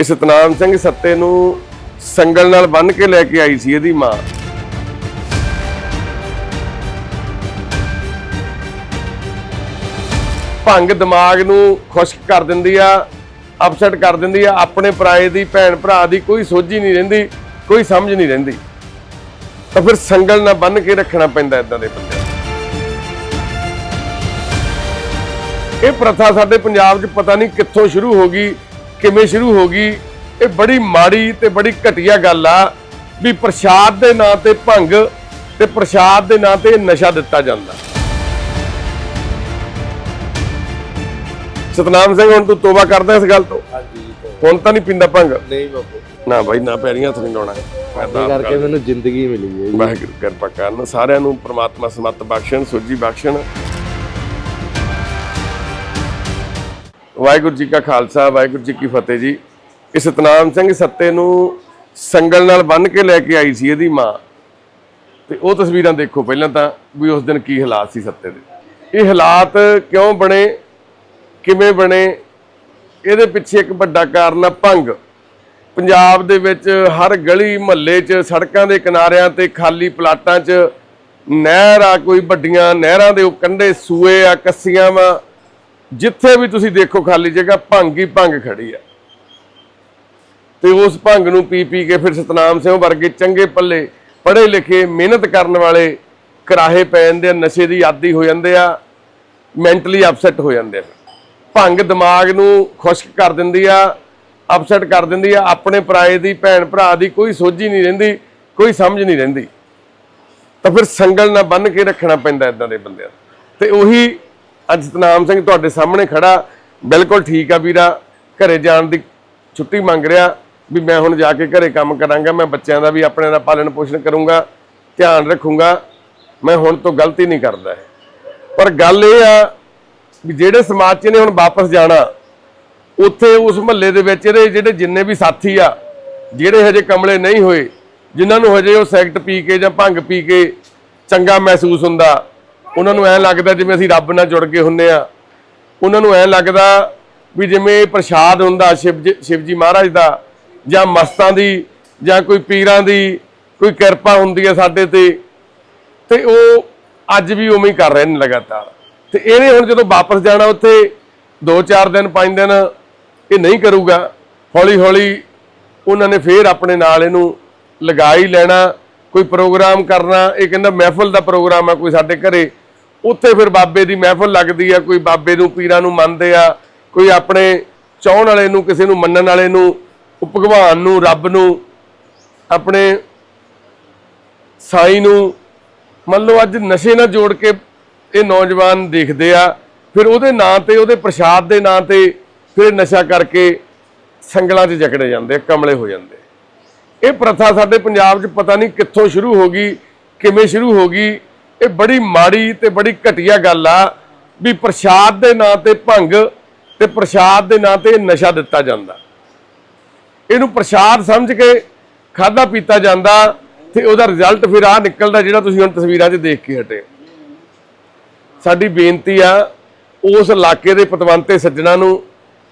ਕਿ ਸਤਨਾਮ ਸਿੰਘ ਸੱਤੇ ਨੂੰ ਸੰਗਲ ਨਾਲ ਬੰਨ ਕੇ ਲੈ ਕੇ ਆਈ ਸੀ ਇਹਦੀ ਮਾਂ। ਭੰਗ ਦਿਮਾਗ ਨੂੰ ਖੁਸ਼ਕ ਕਰ ਦਿੰਦੀ ਆ ਅਪਸੈਟ ਕਰ ਦਿੰਦੀ ਆ, ਆਪਣੇ ਪਰਾਏ ਦੀ ਭੈਣ ਭਰਾ ਦੀ ਕੋਈ ਸੋਝੀ ਨਹੀਂ ਰਹਿੰਦੀ, ਕੋਈ ਸਮਝ ਨਹੀਂ ਰਹਿੰਦੀ। ਤਾਂ ਫਿਰ ਸੰਗਲ ਨਾਲ ਬੰਨ ਕੇ ਰੱਖਣਾ ਪੈਂਦਾ ਇਦਾਂ ਦੇ ਬੰਦੇ ਇਹ ਪ੍ਰਥਾ ਸਾਡੇ ਪੰਜਾਬ 'ਚ ਪਤਾ ਨਹੀਂ ਕਿੱਥੋਂ ਸ਼ੁਰੂ ਹੋ ਗਈ ਕਿਵੇਂ ਸ਼ੁਰੂ ਹੋ ਗਈ? ਇਹ ਬੜੀ ਮਾੜੀ ਤੇ ਬੜੀ ਘਟੀਆ ਗੱਲ ਆ ਵੀ ਪ੍ਰਸ਼ਾਦ ਦੇ ਨਾਂ ਤੇ ਭੰਗ ਤੇ ਪ੍ਰਸ਼ਾਦ ਦੇ ਨਾਂ ਤੇ ਨਸ਼ਾ ਦਿੱਤਾ ਜਾਂਦਾ। ਸਤਨਾਮ ਸਿੰਘ ਹੁਣ ਤੂੰ ਤੋਬਾ ਕਰਦਾ ਇਸ ਗੱਲ ਤੋਂ? ਹੁਣ ਤਾਂ ਨਹੀਂ ਪਿੰਦਾ ਭੰਗ? ਨਹੀਂ ਬਾਪੂ। ਨਾ ਬਾਈ ਨਾ ਪੈਰੀਆਂ ਹੱਥ ਨਹੀਂ ਲਾਉਣਾ। ਆਪ ਕਰਕੇ ਮੈਨੂੰ ਜ਼ਿੰਦਗੀ ਮਿਲੀ ਹੈ ਵਾਹਿਗੁਰੂ ਕਿਰਪਾ ਕਰਨ। ਸਾਰਿਆਂ ਨੂੰ ਪ੍ਰਮਾਤਮਾ ਸਮਤ ਬਖਸ਼ਣ ਸੁਜੀ ਬਖਸ਼ਣ। ਵਾਹਿਗੁਰੂ ਜੀ ਕਾ ਖਾਲਸਾ, ਵਾਹਿਗੁਰੂ ਜੀ ਕੀ ਫਤਿਹ ਜੀ। ਇਹ ਸਤਨਾਮ ਸਿੰਘ ਸੱਤੇ ਨੂੰ ਸੰਗਲ ਨਾਲ ਬੰਨ ਕੇ ਲੈ ਕੇ ਆਈ ਸੀ ਇਹਦੀ ਮਾਂ। ਤੇ ਉਹ ਤਸਵੀਰਾਂ ਦੇਖੋ ਪਹਿਲਾਂ ਤਾਂ ਵੀ ਉਸ ਦਿਨ ਕੀ ਹਾਲਾਤ ਸੀ ਸੱਤੇ ਦੇ। ਇਹ ਹਾਲਾਤ ਕਿਉਂ ਬਣੇ, ਕਿਵੇਂ ਬਣੇ? ਇਹਦੇ ਪਿੱਛੇ ਇੱਕ ਵੱਡਾ ਕਾਰਨ ਆ ਭੰਗ। ਪੰਜਾਬ ਦੇ ਵਿੱਚ ਹਰ ਗਲੀ ਮਹੱਲੇ 'ਚ, ਸੜਕਾਂ ਦੇ ਕਿਨਾਰਿਆਂ ਤੇ, ਖਾਲੀ ਪਲਾਟਾਂ 'ਚ ਨਹਿਰ ਆ ਕੋਈ ਵੱਡੀਆਂ ਨਹਿਰਾਂ ਦੇ ਉਹ ਕੰਢੇ ਸੂਏ ਆ, ਕੱਸੀਆਂ ਵਾ। ਜਿੱਥੇ ਵੀ ਤੁਸੀਂ ਦੇਖੋ ਖਾਲੀ ਜਗ੍ਹਾ ਭੰਗ ਹੀ ਭੰਗ ਖੜੀ ਆ ਤੇ ਉਸ ਭੰਗ ਨੂੰ ਪੀ ਪੀ ਕੇ ਫਿਰ ਸਤਨਾਮ ਸਿੰਘ ਵਰਗੇ ਚੰਗੇ ਪੱਲੇ, ਪੜ੍ਹੇ ਲਿਖੇ, ਮਿਹਨਤ ਕਰਨ ਵਾਲੇ ਕਰਾਹੇ ਪੈ ਜਾਂਦੇ ਆ, ਨਸ਼ੇ ਦੀ ਆਦੀ ਹੋ ਜਾਂਦੇ ਆ ਮੈਂਟਲੀ ਅਪਸੈਟ ਹੋ ਜਾਂਦੇ ਆ। ਭੰਗ ਦਿਮਾਗ ਨੂੰ ਖੁਸ਼ਕ ਕਰ ਦਿੰਦੀ ਆ ਅਪਸੈਟ ਕਰ ਦਿੰਦੀ ਆ, ਆਪਣੇ ਪਰਾਏ ਦੀ, ਭੈਣ ਭਰਾ ਦੀ ਕੋਈ ਸੋਝੀ ਨਹੀਂ ਰਹਿੰਦੀ, ਕੋਈ ਸਮਝ ਨਹੀਂ ਰਹਿੰਦੀ। ਤਾਂ ਫਿਰ ਸੰਗਲ ਨਾਲ ਬੰਨ ਕੇ ਰੱਖਣਾ ਪੈਂਦਾ ਇਦਾਂ ਦੇ ਬੰਦਿਆਂ ਨੂੰ। ਤੇ ਉਹੀ ਅੱਜ ਸਤਨਾਮ ਸਿੰਘ ਤੁਹਾਡੇ ਸਾਹਮਣੇ ਖੜਾ। ਬਿਲਕੁਲ ਠੀਕ ਆ ਵੀਰਾ। ਘਰੇ ਜਾਣ ਦੀ ਛੁੱਟੀ ਮੰਗ ਰਿਹਾ। ਵੀ ਮੈਂ ਹੁਣ ਜਾ ਕੇ ਘਰੇ ਕੰਮ ਕਰਾਂਗਾ। ਮੈਂ ਬੱਚਿਆਂ ਦਾ ਵੀ ਆਪਣੇ ਦਾ ਪਾਲਣ ਪੋਸ਼ਣ ਕਰੂੰਗਾ। ਧਿਆਨ ਰੱਖੂੰਗਾ। ਮੈਂ ਹੁਣ ਤੋਂ ਗਲਤੀ ਨਹੀਂ ਕਰਦਾ ਪਰ ਗੱਲ ਇਹ ਆ ਵੀ ਜਿਹੜੇ ਸਮਾਜ 'ਚ ਨੇ ਹੁਣ ਵਾਪਸ ਜਾਣਾ, ਉੱਥੇ ਉਸ ਮਹੱਲੇ ਦੇ ਵਿੱਚ ਇਹਦੇ ਜਿਹੜੇ ਜਿੰਨੇ ਵੀ ਸਾਥੀ ਆ, ਜਿਹੜੇ ਹਜੇ ਕਮਲੇ ਨਹੀਂ ਹੋਏ, ਜਿਨ੍ਹਾਂ ਨੂੰ ਹਜੇ ਉਹ ਸੈਕਟ ਪੀ ਕੇ ਜਾਂ ਭੰਗ ਪੀ ਕੇ ਚੰਗਾ ਮਹਿਸੂਸ ਹੁੰਦਾ ਉਹਨਾਂ ਨੂੰ ਐਂ ਲੱਗਦਾ ਜਿਵੇਂ ਅਸੀਂ ਰੱਬ ਨਾਲ ਜੁੜ ਕੇ ਹੁੰਨੇ ਆ। ਉਹਨਾਂ ਨੂੰ ਐਂ ਲੱਗਦਾ ਵੀ ਜਿਵੇਂ ਇਹ ਪ੍ਰਸ਼ਾਦ ਹੁੰਦਾ ਸ਼ਿਵ ਜੀ- ਸ਼ਿਵ ਜੀ ਮਹਾਰਾਜ ਦਾ, ਜਾਂ ਮਸਤਾਂ ਦੀ, ਜਾਂ ਕੋਈ ਪੀਰਾਂ ਦੀ ਕੋਈ ਕਿਰਪਾ ਹੁੰਦੀ ਹੈ ਸਾਡੇ ਤੇ ਤੇ ਉਹ ਅੱਜ ਵੀ ਉਵੇਂ ਹੀ ਕਰ ਰਹੇ ਨੇ ਲਗਾਤਾਰ। ਤੇ ਇਹਨੇ ਹੁਣ ਜਦੋਂ ਵਾਪਸ ਜਾਣਾ ਉੱਥੇ 2-4 ਦਿਨ 5 ਦਿਨ ਇਹ ਨਹੀਂ ਕਰੂਗਾ। ਹੌਲੀ ਹੌਲੀ ਉਹਨਾਂ ਨੇ ਫੇਰ ਆਪਣੇ ਨਾਲ ਇਹਨੂੰ ਲਗਾ ਹੀ ਲੈਣਾ, ਕੋਈ ਪ੍ਰੋਗਰਾਮ ਕਰਨਾ, ਇਹ ਕਹਿੰਦਾ ਮਹਿਫਲ ਦਾ ਪ੍ਰੋਗਰਾਮ ਆ ਕੋਈ ਸਾਡੇ ਘਰੇ ਉੱਥੇ ਫਿਰ ਬਾਬੇ ਦੀ ਮਹਿਫਲ ਲੱਗਦੀ ਆ, ਕੋਈ ਬਾਬੇ ਨੂੰ, ਪੀਰਾਂ ਨੂੰ ਮੰਨਦੇ ਆ, ਕੋਈ ਆਪਣੇ ਚਾਹਣ ਵਾਲੇ ਨੂੰ, ਕਿਸੇ ਨੂੰ ਮੰਨਣ ਵਾਲੇ ਨੂੰ, ਭਗਵਾਨ ਨੂੰ, ਰੱਬ ਨੂੰ, ਆਪਣੇ ਸਾਈ ਨੂੰ, ਮੰਨ ਲਓ ਅੱਜ ਨਸ਼ੇ ਨਾਲ ਜੋੜ ਕੇ ਇਹ ਨੌਜਵਾਨ ਦੇਖਦੇ ਆ, ਫਿਰ ਉਹਦੇ ਨਾਂ ਤੇ, ਉਹਦੇ ਪ੍ਰਸ਼ਾਦ ਦੇ ਨਾਂ ਤੇ ਫਿਰ ਨਸ਼ਾ ਕਰਕੇ ਸੰਗਲਾਂ 'ਚ ਜਕੜੇ ਜਾਂਦੇ ਕਮਲੇ ਹੋ ਜਾਂਦੇ ਇਹ ਪ੍ਰਥਾ ਸਾਡੇ ਪੰਜਾਬ 'ਚ ਪਤਾ ਨਹੀਂ ਕਿੱਥੋਂ ਸ਼ੁਰੂ ਹੋ ਗਈ, ਕਿਵੇਂ ਸ਼ੁਰੂ ਹੋ ਗਈ ਇਹ ਬੜੀ ਮਾੜੀ ਤੇ ਬੜੀ ਘਟੀਆ ਗੱਲ ਆ ਵੀ ਪ੍ਰਸ਼ਾਦ ਦੇ ਨਾਂ ਤੇ ਭੰਗ ਤੇ ਪ੍ਰਸ਼ਾਦ ਦੇ ਨਾਂ ਤੇ ਨਸ਼ਾ ਦਿੱਤਾ ਜਾਂਦਾ। ਇਹਨੂੰ ਪ੍ਰਸ਼ਾਦ ਸਮਝ ਕੇ ਖਾਦਾ ਪੀਤਾ ਜਾਂਦਾ ਤੇ ਉਹਦਾ ਰਿਜ਼ਲਟ ਫਿਰ ਆ ਨਿਕਲਦਾ ਜਿਹੜਾ ਤੁਸੀਂ ਹੁਣ ਤਸਵੀਰਾਂ 'ਚ ਦੇਖ ਕੇ ਹਟੇ। ਸਾਡੀ ਬੇਨਤੀ ਆ ਉਸ ਇਲਾਕੇ ਦੇ ਪਤਵੰਤੇ ਸੱਜਣਾ ਨੂੰ,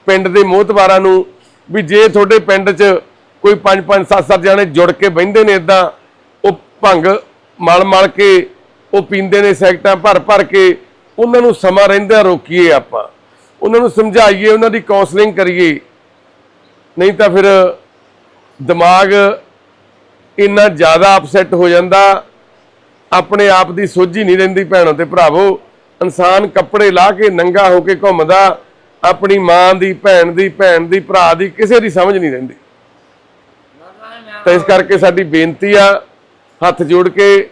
ਪਿੰਡ ਦੇ ਮੋਹਤਵਾਰਾਂ ਨੂੰ ਵੀ ਜੇ ਤੁਹਾਡੇ ਪਿੰਡ 'ਚ ਕੋਈ 5-5 7-7 ਜਾਣੇ ਜੁੜ ਕੇ ਬਹਿੰਦੇ ਨੇ ਇਦਾਂ ਉਹ ਭੰਗ ਮਲ ਮਲ ਕੇ ਉਹ ਪੀਂਦੇ ਨੇ ਸੈਕਟਾਂ ਭਰ ਭਰ ਕੇ, ਉਹਨਾਂ ਨੂੰ ਸਮਾਂ ਰਹਿੰਦਿਆਂ ਰੋਕੀਏ ਆਪਾਂ। ਉਹਨਾਂ ਨੂੰ ਸਮਝਾਈਏ, ਉਹਨਾਂ ਦੀ ਕਾਉਂਸਲਿੰਗ ਕਰੀਏ। ਨਹੀਂ ਤਾਂ ਫਿਰ ਦਿਮਾਗ ਇੰਨਾ ਜ਼ਿਆਦਾ ਅਪਸੈਟ ਹੋ ਜਾਂਦਾ, ਆਪਣੇ ਆਪ ਦੀ ਸੋਝੀ ਨਹੀਂ ਰਹਿੰਦੀ ਭੈਣੋ ਤੇ ਭਰਾਵੋ। ਇਨਸਾਨ ਕੱਪੜੇ ਲਾ ਕੇ, ਨੰਗਾ ਹੋ ਕੇ ਘੁੰਮਦਾ, ਆਪਣੀ ਮਾਂ ਦੀ, ਭੈਣ ਦੀ ਭੈਣ ਦੀ, ਭਰਾ ਦੀ, ਕਿਸੇ ਦੀ ਸਮਝ ਨਹੀਂ ਰਹਿੰਦੀ। ਤਾਂ ਇਸ ਕਰਕੇ ਸਾਡੀ ਬੇਨਤੀ ਆ, ਹੱਥ ਜੋੜ ਕੇ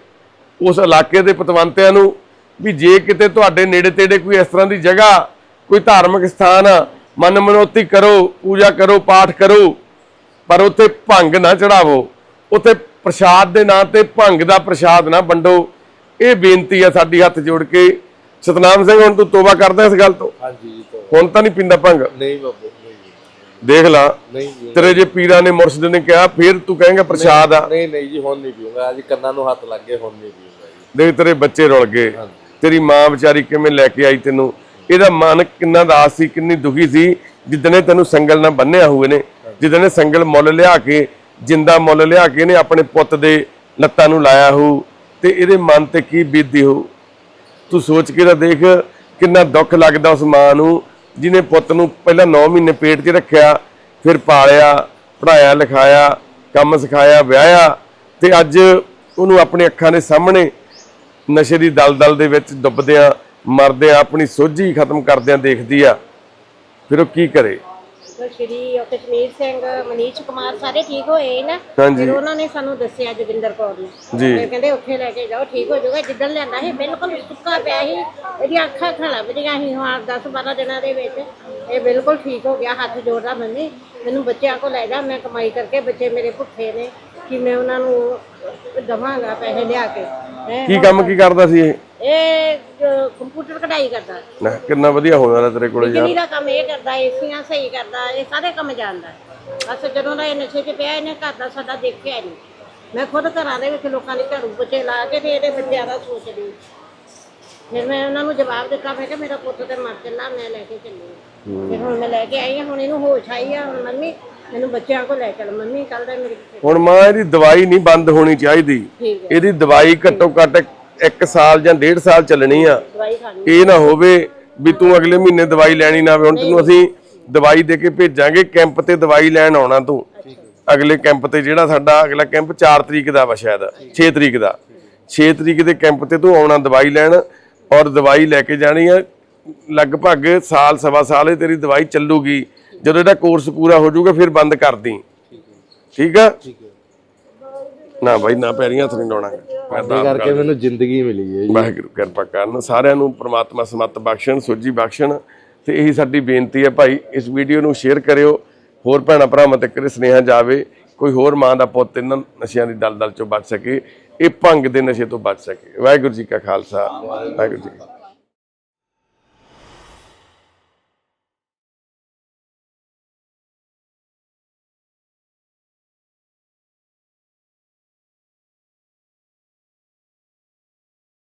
ਉਸ ਇਲਾਕੇ ਦੇ ਪਤਵੰਤਿਆਂ ਨੂੰ ਵੀ ਜੇ ਕਿਤੇ ਤੁਹਾਡੇ ਨੇੜੇ ਤੇੜੇ ਕੋਈ ਇਸ ਤਰ੍ਹਾਂ ਦੀ ਜਗ੍ਹਾ ਕੋਈ ਧਾਰਮਿਕ ਸਥਾਨ ਮਨ ਮਨੋਤੀ ਕਰੋ ਪੂਜਾ ਕਰੋ ਪਾਠ ਕਰੋ ਪਰ ਉੱਥੇ ਭੰਗ ਨਾ ਚੜਾਵੋ ਉੱਥੇ ਪ੍ਰਸ਼ਾਦ ਦੇ ਨਾਂ ਤੇ ਭੰਗ ਦਾ ਪ੍ਰਸ਼ਾਦ ਨਾ ਵੰਡੋ। ਇਹ ਬੇਨਤੀ ਆ ਸਾਡੀ ਹੱਥ ਜੋੜ ਕੇ। ਸਤਨਾਮ ਸਿੰਘ ਹੁਣ ਤੂੰ ਤੋਬਾ ਕਰਦਾ ਇਸ ਗੱਲ ਤੋਂ? ਹਾਂਜੀ ਜੀ ਹੁਣ ਤਾਂ ਨਹੀਂ ਪਿੰਦਾ ਭੰਗ? ਨਹੀਂ ਜੀ ਦੇਖ ਲਾ। ਨਹੀਂ ਜੀ। ਤੇਰੇ ਜੇ ਪੀਰਾਂ ਨੇ ਮੁਰਸ਼ਿਦ ਨੇ ਕਿਹਾ ਫਿਰ ਤੂੰ ਕਹੇਂਗਾ ਪ੍ਰਸ਼ਾਦ ਆ। ਨਹੀਂ ਨਹੀਂ ਜੀ ਹੁਣ ਨਹੀਂ ਪੀਊਂਗਾ। ਅੱਜ ਕੰਨਾਂ ਨੂੰ ਹੱਥ ਲੱਗ ਗਏ ਹੁਣ ਨਹੀਂ ਪੀਊਂਗਾ ਜੀ। ਦੇਖ ਤੇਰੇ ਬੱਚੇ ਰੁਲ ਗਏ। ਤੇਰੀ ਮਾਂ ਵਿਚਾਰੀ ਕਿਵੇਂ ਲੈ ਕੇ ਆਈ ਤੈਨੂੰ? ਇਹਦਾ ਮਨ ਕਿੰਨਾ ਦਾਸ ਸੀ ਕਿੰਨੀ ਦੁਖੀ ਸੀ ਜਿੱਦਣੇ ਤੈਨੂੰ ਸੰਗਲ ਨਾਲ ਬੰਨਿਆ ਹੋਏ ਨੇ ਜਿੱਦਾਂ ਨੇ ਸੰਗਲ ਮੁੱਲ ਲਿਆ ਕੇ ਜਿੰਦਾ ਮੁੱਲ ਲਿਆ ਕੇ ਇਹਨੇ ਆਪਣੇ ਪੁੱਤ ਦੇ ਲੱਤਾਂ ਨੂੰ ਲਾਇਆ ਹੋਊ ਤੇ ਇਹਦੇ ਮਨ ਤੇ ਕੀ ਬੀਤਦੀ ਹੋਊ? ਤੂੰ ਸੋਚ ਕੇ ਤਾਂ ਦੇਖ ਕਿੰਨਾ ਦੁੱਖ ਲੱਗਦਾ ਉਸ ਮਾਂ ਨੂੰ ਜਿਹਨੇ ਪੁੱਤ ਨੂੰ ਪਹਿਲਾਂ 9 ਮਹੀਨੇ ਪੇਟ 'ਚ ਰੱਖਿਆ, ਫਿਰ ਪਾਲਿਆ ਪੜਾਇਆ ਲਿਖਾਇਆ, ਕੰਮ ਸਿਖਾਇਆ, ਵਿਆਹਿਆ ਤੇ ਅੱਜ ਉਹਨੂੰ ਆਪਣੇ ਅੱਖਾਂ ਦੇ ਸਾਹਮਣੇ ਨਸ਼ੇ ਦੀ ਦਲਦਲ ਦੇ ਵਿੱਚ ਡੁੱਬਦਿਆਂ ਮਰਦਿਆਂ, ਆਪਣੀ ਸੋਝੀ ਖਤਮ ਕਰਦਿਆਂ ਦੇਖਦੀ ਆ। ਫਿਰ ਉਹ ਕੀ ਕਰੇ? ਸ਼੍ਰੀ ਕਸ਼ਮੀਰ ਸਿੰਘ ਮਨੀਸ਼ ਕੁਮਾਰ ਸਾਰੇ ਠੀਕ ਹੋਏ ਨਾ ਹਾਂਜੀ। ਫਿਰ ਉਹਨਾਂ ਨੇ ਸਾਨੂੰ ਦੱਸਿਆ ਜੋਗਿੰਦਰ ਕੌਰ ਨੇ ਜੀ। ਫਿਰ ਕਹਿੰਦੇ ਉੱਥੇ ਲੈ ਕੇ ਜਾਓ ਠੀਕ ਹੋ ਜਾਊਗਾ ਜਿੱਦਣ ਲਿਆਂਦਾ ਸੀ ਬਿਲਕੁਲ ਸੁੱਕਾ ਪਿਆ ਸੀ ਇਹਦੀਆਂ ਅੱਖਾਂ ਲੱਭਦੀਆਂ ਸੀ ਹਾਂ 10 12 ਦਿਨਾਂ ਦੇ ਵਿੱਚ ਇਹ ਬਿਲਕੁਲ ਠੀਕ ਹੋ ਗਿਆ ਹੱਥ ਜੋੜਦਾ ਮੰਮੀ ਮੈਨੂੰ ਬੱਚਿਆਂ ਕੋਲ ਲੈ ਜਾ ਮੈਂ ਕਮਾਈ ਕਰਕੇ ਬੱਚੇ ਮੇਰੇ ਭੁੱਖੇ ਨੇ ਕਿ ਮੈਂ ਉਹਨਾਂ ਨੂੰ ਦਵਾਂਗਾ ਪੈਸੇ ਲਿਆ ਕੇ ਹੈਂ। ਕੀ ਕੰਮ ਕੀ ਕਰਦਾ ਸੀ ਇਹ ਇਹ ਜੋ ਕੰਪਿਊਟਰ ਕਢਾਈ ਕਰਦਾ। ਨਾ ਕਿੰਨਾ ਵਧੀਆ ਹੋਣ ਵਾਲਾ ਤੇਰੇ ਕੋਲੇ ਯਾਰ। ਬਿਜਲੀ ਦਾ ਕੰਮ ਇਹ ਕਰਦਾ ਏਸੀਆਂ ਸਹੀ ਕਰਦਾ ਇਹ ਸਾਰੇ ਕੰਮ ਜਾਣਦਾ। ਬਸ ਜਦੋਂ ਦਾ ਇਹ ਨਸ਼ੇ 'ਚ ਪਿਆ ਇਹਨੇ ਘਰ ਦਾ ਸਾਡਾ ਦੇਖਿਆ ਨਹੀਂ ਮੈਂ ਖੁਦ ਘਰਾਂ ਦੇ ਵਿੱਚ ਲੋਕਾਂ ਦੇ ਝਾੜੂ ਪੋਚੇ ਲਾ ਕੇ ਤੇ ਇਹਦੇ ਬੱਚਿਆਂ ਦਾ ਸੋਚਦੀ ਫਿਰ ਮੈਂ ਉਹਨਾਂ ਨੂੰ ਜਵਾਬ ਦਿੱਤਾ ਮੈਂ ਕਿਹਾ ਮੇਰਾ ਪੁੱਤ ਤੇ ਮਰ ਚੱਲਾ ਮੈਂ ਲੈ ਕੇ ਚੱਲੀ ਫਿਰ ਹੁਣ ਮੈਂ ਲੈ ਕੇ ਆਈ ਹਾਂ ਹੁਣ ਇਹਨੂੰ ਹੋਸ਼ ਆਈ ਆ ਹੁਣ ਮੰਮੀ ਮੈਨੂੰ ਬੱਚਿਆਂ ਕੋਲ ਲੈ ਚੱਲ ਮੰਮੀ ਕੱਲ ਦਾ ਮੇਰੀ ਕਿੱਥੇ ਹੁਣ ਮਾਂ ਇਹਦੀ ਦਵਾਈ ਨਹੀਂ ਬੰਦ ਹੋਣੀ ਚਾਹੀਦੀ। ਠੀਕ ਹੈ। ਇਹਦੀ ਦਵਾਈ ਘੱਟੋ ਘੱਟ 1 ਸਾਲ ਜਾਂ 1.5 ਸਾਲ ਚੱਲਣੀ ਆ। ਦਵਾਈ ਖਾਣੀ ਇਹ ਨਾ ਹੋਵੇ ਵੀ ਤੂੰ ਅਗਲੇ ਮਹੀਨੇ ਦਵਾਈ ਲੈਣੀ ਨਾ ਹੋਵੇ। ਹੁਣ ਤੈਨੂੰ ਅਸੀਂ ਦਵਾਈ ਦੇ ਕੇ ਭੇਜਾਂਗੇ ਕੈਂਪ ਤੇ ਦਵਾਈ ਲੈਣ ਆਉਣਾ ਤੂੰ। ਅਗਲੇ ਕੈਂਪ ਤੇ ਜਿਹੜਾ ਸਾਡਾ ਅਗਲਾ ਕੈਂਪ 4 ਤਰੀਕ ਦਾ ਵਾ ਸ਼ਾਇਦ 6 ਤਰੀਕ ਦਾ। 6 ਤਰੀਕ ਦੇ ਕੈਂਪ ਤੇ ਤੂੰ ਆਉਣਾ ਦਵਾਈ ਲੈਣ ਔਰ ਦਵਾਈ ਲੈ ਕੇ ਜਾਣੀ ਆ। ਲਗਭਗ ਸਾਲ ਸਵਾ ਸਾਲ ਇਹ ਤੇਰੀ ਦਵਾਈ ਚੱਲੂਗੀ। ਜਦੋਂ ਇਹਦਾ ਕੋਰਸ ਪੂਰਾ ਹੋ ਜਾਊਗਾ ਫਿਰ ਬੰਦ ਕਰ ਦੀ। ਠੀਕ ਆ? ਨਾ ਬਾਈ ਨਾ ਪੈਰੀਆਂ ਹੱਥ ਨਹੀਂ ਲਾਉਣਾ। ਮੈਂ ਤਾਂ ਆਪ ਕਰਕੇ ਮੈਨੂੰ ਜ਼ਿੰਦਗੀ ਮਿਲੀ ਹੈ ਜੀ। ਵਾਹਿਗੁਰੂ ਕਿਰਪਾ ਕਰਨ। ਸਾਰਿਆਂ ਨੂੰ ਪ੍ਰਮਾਤਮਾ ਸਮਤ ਬਖਸ਼ਣ ਸੋਝੀ ਬਖਸ਼ਣ। ਤੇ ਇਹੀ ਸਾਡੀ ਬੇਨਤੀ ਹੈ ਭਾਈ ਇਸ ਵੀਡੀਓ ਨੂੰ ਸ਼ੇਅਰ ਕਰਿਓ। ਹੋਰ ਭੈਣਾਂ ਭਰਾਵਾਂ ਤੱਕ ਇਹ ਸੁਨੇਹਾ ਜਾਵੇ ਕੋਈ ਹੋਰ ਮਾਂ ਦਾ ਪੁੱਤ ਇਹਨਾਂ ਨਸ਼ਿਆਂ ਦੀ ਦਲਦਲ ਚੋਂ ਬਚ ਸਕੇ ਇਹ ਭੰਗ ਦੇ ਨਸ਼ੇ ਤੋਂ ਬਚ ਸਕੇ। ਵਾਹਿਗੁਰੂ ਜੀ ਕਾ ਖਾਲਸਾ ਵਾਹਿਗੁਰੂ ਜੀ ਕੀ ਫਤਿਹ।